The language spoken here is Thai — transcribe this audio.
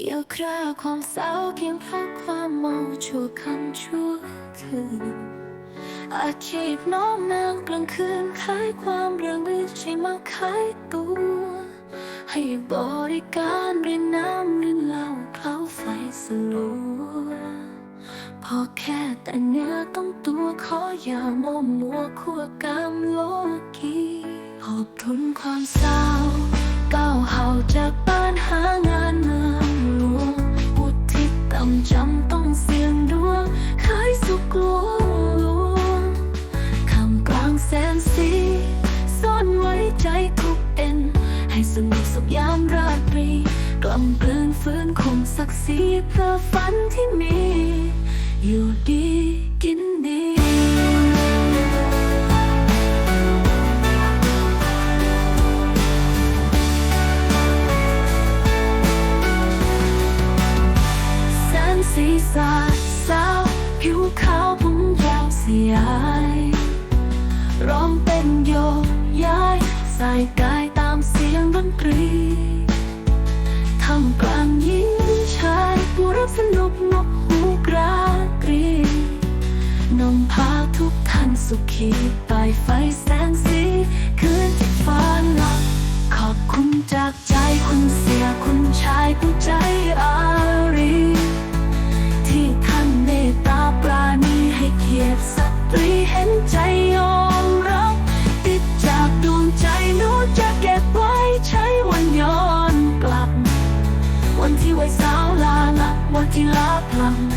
เกี่ยวคราความเศร้าเพียงเพราะความเมาชั่วคำชั่วคืนอาชีพน้องนางกลางคืนขายความเรื่องลือใช่มาขายตัว ให้บริการเรียนน้ำเรียนเหล้าเคล้าไฟสลัวพอแค่แต่เนื้อต้องตัวขออย่าโมวมัวขั้วกามโลกีขอบทนความเศร้าก้าวเห่าจาก สีซ่อนไว้ใจทุกเอ็น ให้สนุกสุขยามราตรี กล่อมกลืนฟื้นคงศักดิ์ศรีเพื่อฝันที่มี อยู่ดีกินดีแสนสีสาดสาวผิวขาวผม สายกายตามเสียงดนตรีทำกลางหญิงชายผู้รับสนุกนกหูกรากรีนำพาทุกท่านสุขีปลายไฟแสงสี ที่วัยสาวลาลับวันที่ลา